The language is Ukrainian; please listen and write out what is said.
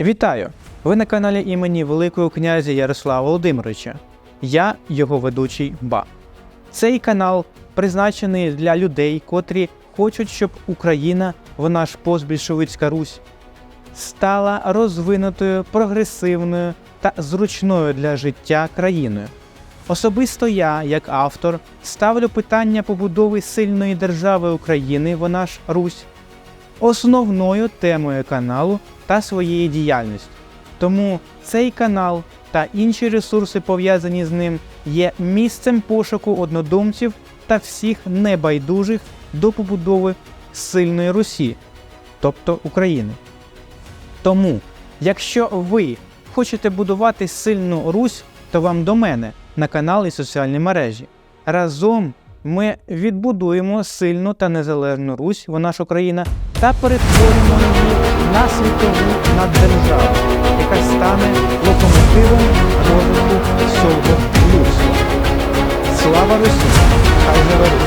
Вітаю! Ви на каналі імені Великого князя Ярослава Володимировича. Я його ведучий Ба. Цей канал призначений для людей, котрі хочуть, щоб Україна, вона ж постбільшовицька Русь, стала розвинутою, прогресивною та зручною для життя країною. Особисто я, як автор, ставлю питання побудови сильної держави України, вона ж Русь, основною темою каналу та своєї діяльності. Тому цей канал та інші ресурси, пов'язані з ним, є місцем пошуку однодумців та всіх небайдужих до побудови сильної Русі, тобто України. Тому, якщо ви хочете будувати сильну Русь, то вам до мене на канал і соціальні мережі. Разом ми відбудуємо сильну та незалежну Русь, вона ж Україна, та перетворимо її на світову наддержаву, яка стане локомотивом розвитку всього людства. Слава Русі! Хай живе!